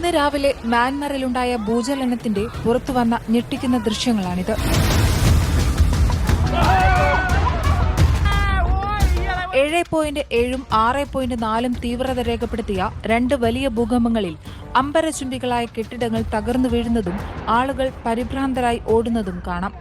ഇന്ന് രാവിലെ മ്യാൻമറിലുണ്ടായ ഭൂചലനത്തിന്റെ പുറത്തുവന്ന ഞെട്ടിക്കുന്ന ദൃശ്യങ്ങളാണിത്. ഏഴ് പോയിന്റ് ഏഴും ആറ് പോയിന്റ് നാലും തീവ്രത രേഖപ്പെടുത്തിയ രണ്ട് വലിയ ഭൂകമ്പങ്ങളിൽ അമ്പരചുംബികളായ കെട്ടിടങ്ങൾ തകർന്നു വീഴുന്നതും ആളുകൾ പരിഭ്രാന്തരായി ഓടുന്നതും കാണാം.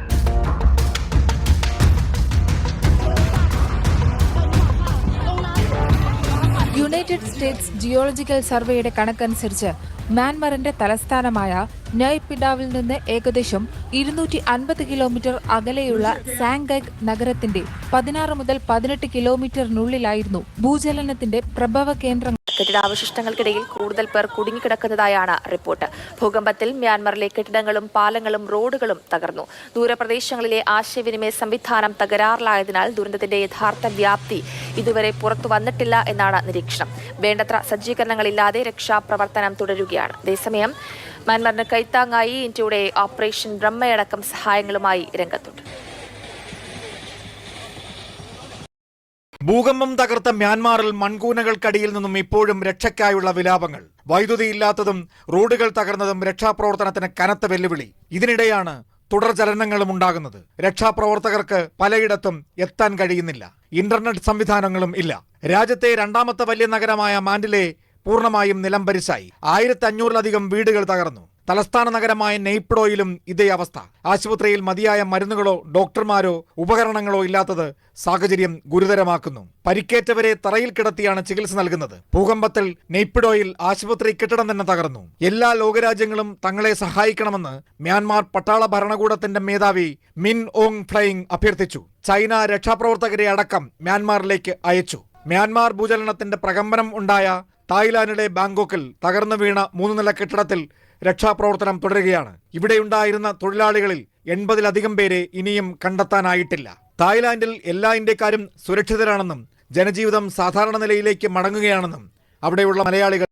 യുണൈറ്റഡ് സ്റ്റേറ്റ്സ് ജിയോളജിക്കൽ സർവേയുടെ കണക്കനുസരിച്ച് മ്യാൻമറിന്റെ തലസ്ഥാനമായ നയ്പിഡാവിൽ നിന്ന് ഏകദേശം ഇരുന്നൂറ്റി അൻപത് കിലോമീറ്റർ അകലെയുള്ള സാങ്കഗ് നഗരത്തിന്റെ പതിനാറ് മുതൽ പതിനെട്ട് കിലോമീറ്ററിനുള്ളിലായിരുന്നു ഭൂചലനത്തിന്റെ പ്രഭവ കേന്ദ്രം കെട്ടിടാവശിഷ്ടങ്ങൾക്കിടയിൽ കൂടുതൽ പേർ കുടുങ്ങിക്കിടക്കുന്നതായാണ് റിപ്പോർട്ട്. ഭൂകമ്പത്തിൽ മ്യാൻമറിലെ കെട്ടിടങ്ങളും പാലങ്ങളും റോഡുകളും തകർന്നു. ദൂരപ്രദേശങ്ങളിലെ ആശയവിനിമയ സംവിധാനം തകരാറിലായതിനാൽ ദുരന്തത്തിന്റെ യഥാർത്ഥ വ്യാപ്തി ഇതുവരെ പുറത്തു വന്നിട്ടില്ല എന്നാണ് നിരീക്ഷണം. വേണ്ടത്ര സജ്ജീകരണങ്ങളില്ലാതെ രക്ഷാപ്രവർത്തനം തുടരുകയാണ്. അതേസമയം മ്യാൻമറിന് കൈത്താങ്ങായി ഇന്ത്യയുടെ ഓപ്പറേഷൻ ബ്രഹ്മയടക്കം സഹായങ്ങളുമായി രംഗത്തുണ്ട്. ഭൂകമ്പം തകർത്ത മ്യാൻമാറിൽ മൺകൂനകൾക്കടിയിൽ നിന്നും ഇപ്പോഴും രക്ഷയ്ക്കായുള്ള വിലാപങ്ങൾ. വൈദ്യുതിയില്ലാത്തതും റോഡുകൾ തകർന്നതും രക്ഷാപ്രവർത്തനത്തിന് കനത്ത വെല്ലുവിളി. ഇതിനിടെയാണ് തുടർ ചലനങ്ങളും ഉണ്ടാകുന്നത്. രക്ഷാപ്രവർത്തകർക്ക് പലയിടത്തും എത്താൻ കഴിയുന്നില്ല. ഇന്റർനെറ്റ് സംവിധാനങ്ങളും ഇല്ല. രാജ്യത്തെ രണ്ടാമത്തെ വലിയ നഗരമായ മാൻഡിലെ പൂർണമായും നിലംപരിശായി ആയിരത്തി അഞ്ഞൂറിലധികം വീടുകൾ തകർന്നു. തലസ്ഥാന നഗരമായ നെയ്പ്ഡോയിലും ഇതേ അവസ്ഥ. ആശുപത്രിയിൽ മതിയായ മരുന്നുകളോ ഡോക്ടർമാരോ ഉപകരണങ്ങളോ ഇല്ലാത്തത് സാഹചര്യം ഗുരുതരമാക്കുന്നു. പരിക്കേറ്റവരെ തറയിൽ കിടത്തിയാണ് ചികിത്സ നൽകുന്നത്. ഭൂകമ്പത്തിൽ നെയ്പിഡോയിൽ ആശുപത്രി കെട്ടിടം തന്നെ തകർന്നു. എല്ലാ ലോകരാജ്യങ്ങളും തങ്ങളെ സഹായിക്കണമെന്ന് മ്യാൻമാർ പട്ടാള ഭരണകൂടത്തിന്റെ മേധാവി മിൻ ഓങ് ഫ്ലൈങ് അഭ്യർത്ഥിച്ചു. ചൈന രക്ഷാപ്രവർത്തകരെ അടക്കം മ്യാൻമാറിലേക്ക് അയച്ചു. മ്യാൻമാർ ഭൂചലനത്തിന്റെ പ്രകമ്പനം ഉണ്ടായ തായ്ലാന്റിലെ ബാങ്കോക്കിൽ തകർന്നു വീണ മൂന്ന് നില കെട്ടിടത്തിൽ രക്ഷാപ്രവർത്തനം തുടരുകയാണ്. ഇവിടെയുണ്ടായിരുന്ന തൊഴിലാളികളിൽ എൺപതിലധികം പേരെ ഇനിയും കണ്ടെത്താനായിട്ടില്ല. തായ്ലാന്റിൽ എല്ലാ ഇന്ത്യക്കാരും സുരക്ഷിതരാണെന്നും ജനജീവിതം സാധാരണ നിലയിലേക്ക് മടങ്ങുകയാണെന്നും അവിടെയുള്ള മലയാളികൾ